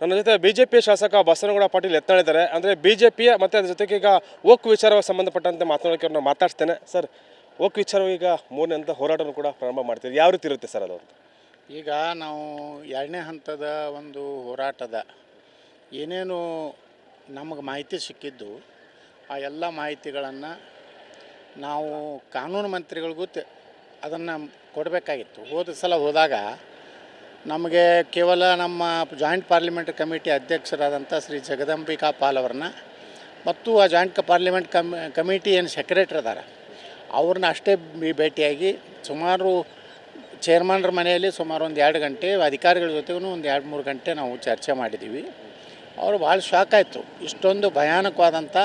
ನನ್ನ ಜೊತೆ B J P ಶಾಸಕ ಬಸನಗೌಡ ಪಾಟೀಲ್ ಎತ್ತಾಳಿದ್ದಾರೆ. ಅಂದರೆ ಬಿ ಜೆ ಪಿಯ ಮತ್ತು ಅದ್ರ ಜೊತೆಗೆ ಈಗ ಓಕ್ ವಿಚಾರವಾಗಿ ಸಂಬಂಧಪಟ್ಟಂತೆ ಮಾತನಾಡೋಕೆ ನಾನು ಮಾತಾಡ್ತೇನೆ ಸರ್ ಓಕ್ ವಿಚಾರವಾಗಿ ಈಗ ಮೂರನೇ ಹಂತ ಹೋರಾಟವನ್ನು ಕೂಡ ಪ್ರಾರಂಭ ಮಾಡ್ತೀವಿ ಯಾವ ರೀತಿ ಇರುತ್ತೆ ಸರ್ ಅದು? ಈಗ ನಾವು ಎರಡನೇ ಹಂತದ ಒಂದು ಹೋರಾಟದ ಏನೇನು ನಮಗೆ ಮಾಹಿತಿ ಸಿಕ್ಕಿದ್ದು, ಆ ಎಲ್ಲ ಮಾಹಿತಿಗಳನ್ನು ನಾವು ಕಾನೂನು ಮಂತ್ರಿಗಳಿಗೂ ತೆ ಅದನ್ನು ಕೊಡಬೇಕಾಗಿತ್ತು. ಹೋದ ಸಲ ಹೋದಾಗ ನಮಗೆ ಕೇವಲ ನಮ್ಮ ಜಾಯಿಂಟ್ ಪಾರ್ಲಿಮೆಂಟ್ ಕಮಿಟಿ ಅಧ್ಯಕ್ಷರಾದಂಥ ಶ್ರೀ ಜಗದಂಬಿಕಾ ಪಾಲ್ ಅವ್ರನ್ನ ಮತ್ತು ಆ ಜಾಯಿಂಟ್ ಪಾರ್ಲಿಮೆಂಟ್ ಕಮ್, ಕಮಿಟಿ ಏನು ಸೆಕ್ರೆಟ್ರಿ ಅದಾರ, ಅವ್ರನ್ನ ಅಷ್ಟೇ ಭೇಟಿಯಾಗಿ ಸುಮಾರು ಚೇರ್ಮನ್ರ ಮನೆಯಲ್ಲಿ ಸುಮಾರು ಒಂದು ಎರಡು ಗಂಟೆ ಅಧಿಕಾರಿಗಳ ಜೊತೆಗೂ ಒಂದು ಎರಡು ಮೂರು ಗಂಟೆ ನಾವು ಚರ್ಚೆ ಮಾಡಿದ್ದೀವಿ. ಅವರು ಭಾಳ ಶಾಕ್ ಆಯಿತು. ಇಷ್ಟೊಂದು ಭಯಾನಕವಾದಂಥ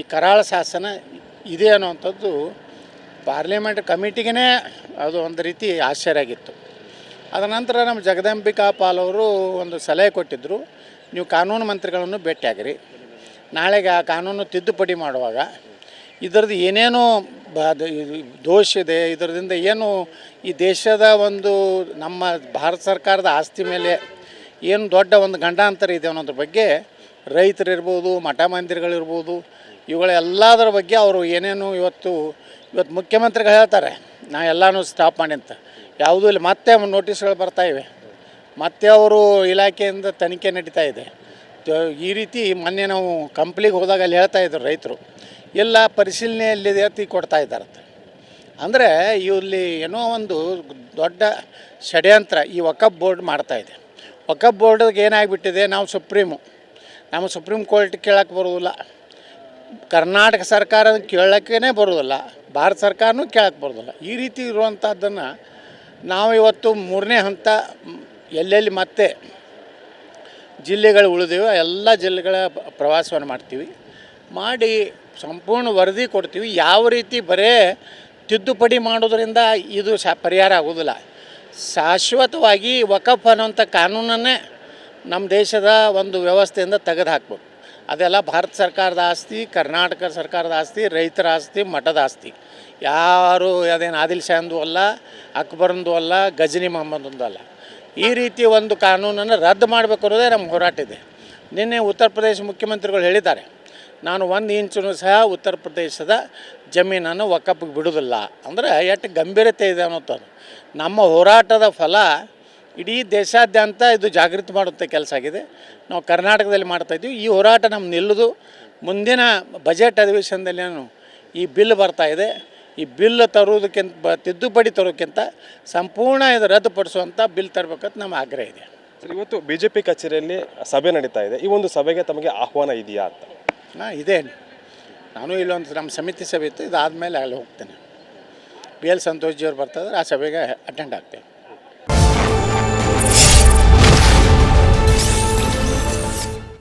ಈ ಕರಾಳ ಶಾಸನ ಇದೆ ಅನ್ನುವಂಥದ್ದು ಪಾರ್ಲಿಮೆಂಟ್ ಕಮಿಟಿಗೇ ಅದು ಒಂದು ರೀತಿ ಆಶ್ಚರ್ಯ ಆಗಿತ್ತು. ಅದ ನಂತರ ನಮ್ಮ ಜಗದಂಬಿಕಾ ಪಾಲ್ ಅವರು ಒಂದು ಸಲಹೆ ಕೊಟ್ಟಿದ್ದರು ನೀವು ಕಾನೂನು ಮಂತ್ರಿಗಳನ್ನು ಭೇಟಿಯಾಗಿರಿ. ನಾಳೆಗೆ ಆ ಕಾನೂನು ತಿದ್ದುಪಡಿ ಮಾಡುವಾಗ ಇದರದ್ದು ಏನೇನು ಬ ದೋಷ ಇದೆ, ಇದರದಿಂದ ಏನು ಈ ದೇಶದ ಒಂದು ನಮ್ಮ ಭಾರತ ಸರ್ಕಾರದ ಆಸ್ತಿ ಮೇಲೆ ಏನು ದೊಡ್ಡ ಒಂದು ಗಂಡಾಂತರ ಇದೆ ಅನ್ನೋದ್ರ ಬಗ್ಗೆ ರೈತರಿರ್ಬೋದು, ಮಠ ಮಂದಿರಗಳಿರ್ಬೋದು ಇವುಗಳೆಲ್ಲದರ ಬಗ್ಗೆ ಅವರು ಏನೇನು ಇವತ್ತು ಇವತ್ತು ಮುಖ್ಯಮಂತ್ರಿಗಳು ಹೇಳ್ತಾರೆ, ನಾ ಎಲ್ಲನೂ ಸ್ಟಾಪ್ ಮಾಡಿ ಅಂತ. ಯಾವುದೂ ಇಲ್ಲ. ಮತ್ತೆ ನೋಟಿಸ್ಗಳು ಬರ್ತಾ ಇವೆ. ಮತ್ತೆ ಅವರು ಇಲಾಖೆಯಿಂದ ತನಿಖೆ ನಡೀತಾ ಇದೆ. ಈ ರೀತಿ ಮೊನ್ನೆ ನಾವು ಕಂಪ್ಲಿಗೆ ಹೋದಾಗ ಅಲ್ಲಿ ಹೇಳ್ತಾ ಇದ್ರು ರೈತರು. ಎಲ್ಲ ಪರಿಶೀಲನೆಯಲ್ಲಿದೆ ಎತ್ತಿ ಕೊಡ್ತಾ ಇದ್ದಾರಂತೆ ಅಂದರೆ ಇಲ್ಲಿ ಏನೋ ಒಂದು ದೊಡ್ಡ ಷಡ್ಯಂತ್ರ ಈ ವಕಫ್ ಬೋರ್ಡ್ ಮಾಡ್ತಾ ಇದೆ. ವಕಫ್ ಬೋರ್ಡ್ಗೆ ಏನಾಗಿಬಿಟ್ಟಿದೆ? ನಾವು ಸುಪ್ರೀಮು. ನಮ್ಮ ಸುಪ್ರೀಂ ಕೋರ್ಟ್ ಕೇಳಕ್ಕೆ ಬರುವುದಿಲ್ಲ. ಕರ್ನಾಟಕ ಸರ್ಕಾರ ಕೇಳೋಕ್ಕೇ ಬರುವುದಿಲ್ಲ. ಭಾರತ ಸರ್ಕಾರನೂ ಕೇಳಕ್ಕೆ ಬರೋದಿಲ್ಲ ಈ ರೀತಿ ಇರುವಂಥದ್ದನ್ನು ನಾವು ಇವತ್ತು ಮೂರನೇ ಹಂತ ಎಲ್ಲೆಲ್ಲಿ ಮತ್ತೆ ಜಿಲ್ಲೆಗಳು ಉಳಿದಿವೆ, ಎಲ್ಲ ಜಿಲ್ಲೆಗಳ ಪ್ರವಾಸವನ್ನು ಮಾಡ್ತೀವಿ. ಮಾಡಿ ಸಂಪೂರ್ಣ ವರದಿ ಕೊಡ್ತೀವಿ. ಯಾವ ರೀತಿ ಬರೇ ತಿದ್ದುಪಡಿ ಮಾಡೋದರಿಂದ ಇದು ಶ ಪರಿಹಾರ ಆಗೋದಿಲ್ಲ ಶಾಶ್ವತವಾಗಿ ವಕಫ್ ಅನ್ನೋಂಥ ಕಾನೂನನ್ನೇ ನಮ್ಮ ದೇಶದ ಒಂದು ವ್ಯವಸ್ಥೆಯಿಂದ ತೆಗೆದು ಹಾಕ್ಬೇಕು ಅದೆಲ್ಲ ಭಾರತ ಸರ್ಕಾರದ ಆಸ್ತಿ, ಕರ್ನಾಟಕ ಸರ್ಕಾರದ ಆಸ್ತಿ, ರೈತರ ಆಸ್ತಿ, ಮಠದ ಆಸ್ತಿ. ಯಾರು ಅದೇನು ಆದಿಲ್ ಶಾಹಂದು ಅಲ್ಲ, ಅಕ್ಬರಂದು ಅಲ್ಲ, ಗಜನಿ ಮೊಹಮ್ಮದಂದು ಅಲ್ಲ. ಈ ರೀತಿ ಒಂದು ಕಾನೂನನ್ನು ರದ್ದು ಮಾಡಬೇಕು ಅನ್ನೋದೇ ನಮ್ಮ ಹೋರಾಟ ಇದೆ. ನಿನ್ನೆ ಉತ್ತರ ಪ್ರದೇಶ ಮುಖ್ಯಮಂತ್ರಿಗಳು ಹೇಳಿದ್ದಾರೆ, ನಾನು ಒಂದು ಇಂಚು ಸಹ ಉತ್ತರ ಪ್ರದೇಶದ ಜಮೀನನ್ನು ಒಕ್ಕಪ್ಪಿಗೆ ಬಿಡೋದಿಲ್ಲ ಅಂದರೆ ಎಷ್ಟು ಗಂಭೀರತೆ ಇದೆ ಅನ್ನೋದು. ನಮ್ಮ ಹೋರಾಟದ ಫಲ ಇಡೀ ದೇಶಾದ್ಯಂತ ಇದು ಜಾಗೃತಿ ಮಾಡುವಂಥ ಕೆಲಸ ಆಗಿದೆ. ನಾವು ಕರ್ನಾಟಕದಲ್ಲಿ ಮಾಡ್ತಾಯಿದ್ದೀವಿ ಈ ಹೋರಾಟ ನಮ್ಮ ನಿಲ್ಲದು. ಮುಂದಿನ ಬಜೆಟ್ ಅಧಿವೇಶನದಲ್ಲಿ ಈ ಬಿಲ್ ಬರ್ತಾ ಇದೆ. ಈ ಬಿಲ್ ತರೋದಕ್ಕಿಂತ ಬ ತಿದ್ದುಪಡಿ ತರೋಕ್ಕಿಂತ ಸಂಪೂರ್ಣ ಇದು ರದ್ದುಪಡಿಸುವಂಥ ಬಿಲ್ ತರಬೇಕಂತ ನಮ್ಮ ಆಗ್ರಹ ಇದೆ. ಇವತ್ತು ಬಿ ಜೆ ಪಿ ಕಚೇರಿಯಲ್ಲಿ ಸಭೆ ನಡೀತಾ ಇದೆ. ಈ ಒಂದು ಸಭೆಗೆ ತಮಗೆ ಆಹ್ವಾನ ಇದೆಯಾ ಅಂತ? ಹಾಂ ಇದೆ. ನಾನು ಇಲ್ಲೊಂದು ನಮ್ಮ ಸಮಿತಿ ಸಭೆ ಇತ್ತು. ಇದಾದಮೇಲೆ ಅಲ್ಲಿ ಹೋಗ್ತೇನೆ. ಬಿ ಎಲ್ ಸಂತೋಷ್ ಜಿಯವ್ರು ಬರ್ತಾಯಿದ್ರೆ ಆ ಸಭೆಗೆ ಅಟೆಂಡ್ ಆಗ್ತೇನೆ.